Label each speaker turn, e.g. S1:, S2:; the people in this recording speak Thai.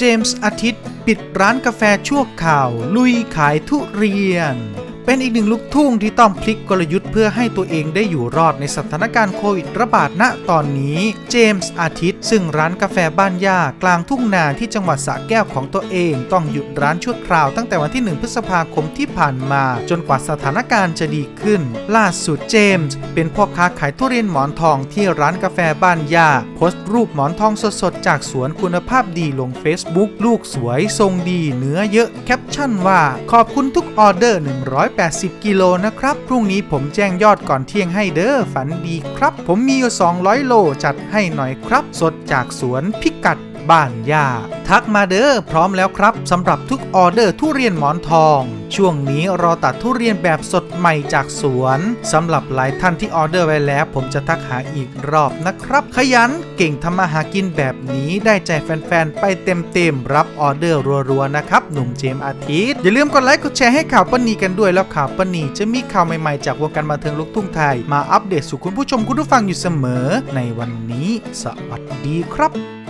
S1: เจมส์อาทิตย์ ปิดร้านกาแฟชั่วข่าว ลุยขายทุเรียน เป็นอีกหนึ่งลูกทุ่งที่ต้องพลิกกลยุทธ์เพื่อให้ตัวเองได้อยู่รอดในสถานการณ์โควิดระบาดณตอนนี้ เจมส์อาทิตย์ซึ่งร้านกาแฟบ้านย่ากลางทุ่งนาที่จังหวัดสระแก้วของตัวเอง ต้องหยุดร้านชั่วคราวตั้งแต่วันที่ 1 พฤษภาคมที่ผ่านมา จนกว่าสถานการณ์จะดีขึ้น ล่าสุดเจมส์เป็นพ่อค้าขายทุเรียนหมอนทองที่ร้านกาแฟบ้านย่าโพสต์รูปหมอนทองสดๆจากสวนคุณภาพดีลง Facebook ลูกสวยทรงดีเนื้อเยอะแคปชั่นว่า ขอบคุณทุกออเดอร์ 180 กิโลนะครับ พรุ่งนี้ผมแจ้งยอดก่อนเที่ยงให้เด้อฝันดีครับ ผมมีอยู่ 200 โลจัดให้หน่อยครับ สดจากสวนพิกัด บ้านย่า ทักมาเด้อพร้อมแล้วครับสำหรับทุกออเดอร์ทุเรียนหมอนทอง ช่วงนี้รอตัดทุเรียนแบบสดใหม่จากสวนสำหรับหลายท่านที่ออเดอร์ไว้แล้ว ผมจะทักหาอีกรอบนะครับ ขยันเก่งทำมาหากินแบบนี้ได้ใจแฟนๆ ไปเต็มๆ รับออเดอร์รัวๆนะครับหนุ่มเจมส์อาทิตย์ อย่าลืมกดไลค์กดแชร์ให้ข่าวปนีกันด้วยแล้วข่าวปนีจะมีข่าวใหม่ๆ จากวงการบันเทิงลูกทุ่งไทย มาอัปเดตสู่คุณผู้ชมคุณผู้ฟังอยู่เสมอ ในวันนี้ สวัสดีครับ